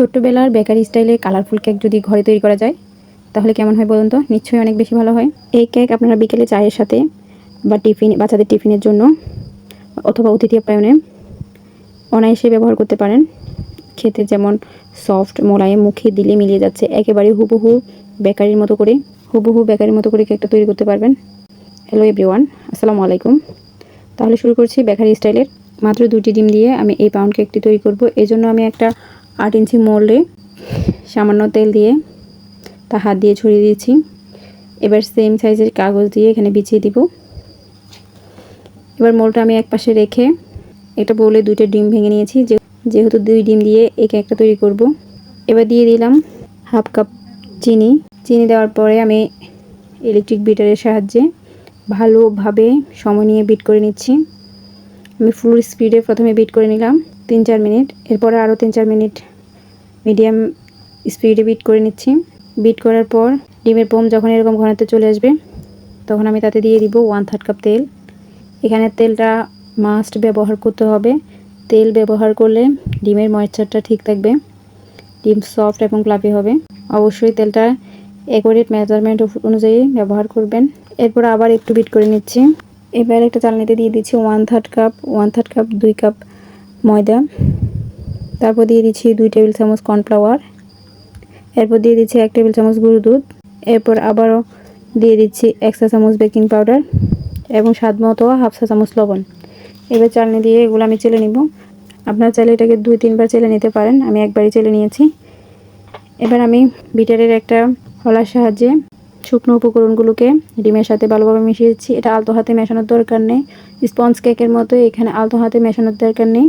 ছোট্টবেলার bakery স্টাইলে colourful cake যদি ঘরে তৈরি করা যায়, তাহলে কেমন হয় বলুন তো? নিশ্চয়ই অনেক বেশি ভালো হয়। এই কেক আপনারা বিকেলে চায়ের সাথে বা টিফিন, বাচ্চাদের টিফিনের জন্য অথবা অতিথি আপ্যায়নে অনায়াসে ব্যবহার করতে পারেন। খেতে যেমন সফট, মোলায়েম, মুখে দিলে মিলিয়ে যাচ্ছে। একেবারে হুবহু বেকারির মতো করে, হুবহু বেকারির মতো করে কেকটা তৈরি করতে পারবেন। হ্যালো এভরিওয়ান, আসসালামু আলাইকুম। তাহলে শুরু করছি বেকারি স্টাইলের। মাত্র দুটি ডিম দিয়ে আমি এই পাউন্ড কেকটি তৈরি করব। এই জন্য আমি একটা আট ইঞ্চি মোল্ডে সামান্য তেল দিয়ে তা হাত দিয়ে ছড়িয়ে দিয়েছি। এবার সেম সাইজের কাগজ দিয়ে এখানে বিছিয়ে দিব। এবার মোলটা আমি এক পাশে রেখে একটা বলে দুইটা ডিম ভেঙে নিয়েছি। যেহেতু দুই ডিম দিয়ে এই কেকটা তৈরি করব। এবার দিয়ে দিলাম হাফ কাপ চিনি। চিনি দেওয়ার পরে আমি ইলেকট্রিক বিটারের সাহায্যে ভালোভাবে সময় নিয়ে বিট করে নিচ্ছি। আমি ফুল স্পিডে প্রথমে বিট করে নিলাম। তিন চার মিনিট। এরপরে আরও তিন চার মিনিট মিডিয়াম স্পিডে বিট করে নিচ্ছি। বিট করার পর ডিমের পোম যখন এরকম ঘনত্বে চলে আসবে, তখন আমি তাতে দিয়ে দিব ওয়ান থার্ড কাপ তেল। এখানে তেলটা মাস্ট ব্যবহার করতে হবে। তেল ব্যবহার করলে ডিমের ময়েশ্চারটা ঠিক থাকবে। ডিম সফট এবং প্লাপি হবে। অবশ্যই তেলটা অ্যাকোরেট মেজারমেন্ট অনুযায়ী ব্যবহার করবেন। এরপর আবার একটু বিট করে নিচ্ছি। এবার একটা চালনিতে দিয়ে দিচ্ছি one third cup one third cup দুই কাপ ময়দা। তারপর দিয়ে দিচ্ছি দুই টেবিল চামচ কর্নফ্লাওয়ার। এরপর দিয়ে দিচ্ছি এক টেবিল চামচ গুঁড়ো দুধ। এরপর আবারও দিয়ে দিচ্ছি এক চা চামচ বেকিং পাউডার এবং স্বাদ মতো হাফ চা চামচ লবণ। এবার চালনি দিয়ে এগুলো আমি চেলে নিব। আপনার চাইলে এটাকে দুই, তিনবার চেলে নিতে পারেন। আমি একবারই চেলে নিয়েছি। এবার আমি বিটারের একটা হলার সাহায্যে শুকনো উপকরণগুলোকে ডিমের সাথে ভালোভাবে মিশিয়েছি এটা আলতো হাতে মেশানোর দরকার নেই। স্পঞ্জ কেকের মতো এখানে আলতো হাতে মেশানোর দরকার নেই।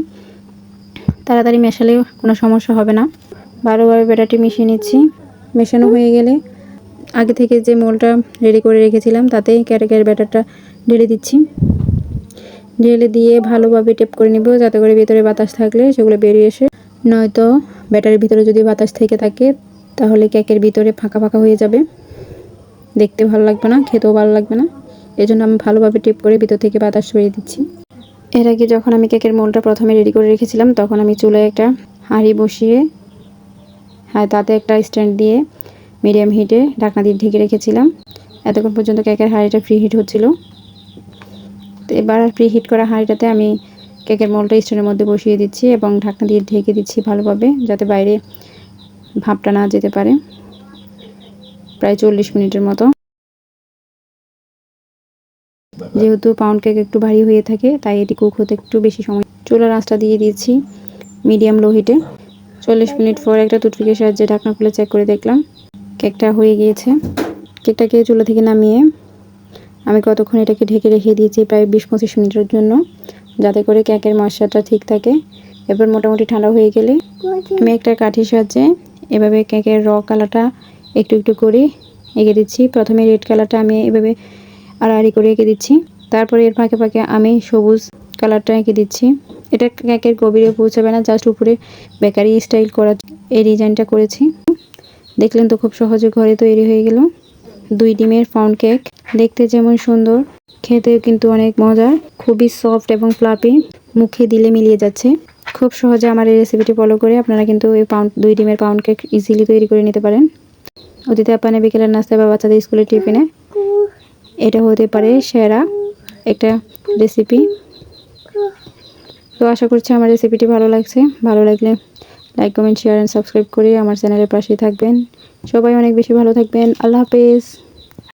তাড়াতাড়ি মেশালে কোনো সমস্যা হবে না। ভালোভাবে ব্যাটারটি মিশিয়ে নিচ্ছি। মেশানো হয়ে গেলে আগে থেকে যে মোলটা রেডি করে রেখেছিলাম তাতে ক্যারেকের ব্যাটারটা ঢেলে দিচ্ছি। ঢেলে দিয়ে ভালোভাবে টেপ করে নিব যাতে করে ভিতরে বাতাস থাকলে সেগুলো বেরিয়ে এসে, নয়তো ব্যাটারির ভিতরে যদি বাতাস থেকে থাকে, তাহলে কেকের ভিতরে ফাঁকা ফাঁকা হয়ে যাবে। দেখতে ভালো লাগবে না, খেতেও ভালো লাগবে না। এই জন্য আমি ভালোভাবে টিপ করে ভিতর থেকে বাতাস সরিয়ে দিচ্ছি। এর আগে যখন আমি কেকের মোলটা প্রথমে রেডি করে রেখেছিলাম, তখন আমি চুলায় একটা হাঁড়ি বসিয়ে হ্যাঁ তাতে একটা স্ট্যান্ড দিয়ে মিডিয়াম হিটে ঢাকনা দিয়ে ঢেকে রেখেছিলাম। এতক্ষণ পর্যন্ত কেকের হাঁড়িটা ফ্রি হিট হচ্ছিল। তো এবার ফ্রি হিট করা হাঁড়িটাতে আমি কেকের মোলটা স্ট্যান্ডের মধ্যে বসিয়ে দিচ্ছি এবং ঢাকনা দিয়ে ঢেকে দিচ্ছি ভালোভাবে, যাতে বাইরে ভাপটা না যেতে পারে। প্রায় চল্লিশ মিনিটের মতো। যেহেতু পাউন্ড কেক একটু ভারী হয়ে থাকে, তাই এটি কুক হতে একটু বেশি সময় চুলার আঁচটা দিয়ে দিয়েছি মিডিয়াম লো হিটে চল্লিশ মিনিট পর একটা টুথপিকের সাহায্যে ঢাকনা খুলে চেক করে দেখলাম। কেকটা হয়ে গিয়েছে। কেকটাকে চুলা থেকে নামিয়ে আমি কতক্ষণ এটাকে ঢেকে রেখে দিয়েছি প্রায় বিশ পঁচিশ মিনিটের জন্য, যাতে করে কেকের মশলাটা ঠিক থাকে। এবার মোটামুটি ঠান্ডা হয়ে গেলে আমি একটা কাঠির সাহায্যে এভাবে কেকের র কালারটা একটু একটু করে এঁকে দিচ্ছি। প্রথমে রেড কালারটা আমি এভাবে আড়াআড়ি করে এঁকে দিচ্ছি। তারপরে এর ফাঁকে ফাঁকে আমি সবুজ কালারটা এঁকে দিচ্ছি। এটা কেকের গভীরে পৌঁছাবে না জাস্ট উপরে বেকারি স্টাইল করা এই ডিজাইনটা করেছি। দেখলেন তো খুব সহজে ঘরে তৈরি হয়ে গেল। দুই ডিমের পাউন্ড কেক দেখতে যেমন সুন্দর, খেতেও কিন্তু অনেক মজার খুবই সফট এবং ফ্লাপি মুখে দিলে মিলিয়ে যাচ্ছে। খুব সহজে আমার এই রেসিপিটি ফলো করে আপনারা কিন্তু এই পাউন্ড দুই ডিমের পাউন্ড কেক ইজিলি তৈরি করে নিতে পারেন। অতীতে আপনি বিকেলের নাস্তা বা বাচ্চাদের স্কুলের টিফিনে। এটা হতে পারে সেরা একটা রেসিপি তো আশা করছি আমার রেসিপিটি ভালো লাগছে। ভালো লাগলে like comment share and subscribe করে আমার চ্যানেলের পাশেই থাকবেন। সবাই অনেক বেশি ভালো থাকবেন। আল্লাহ হাফেজ।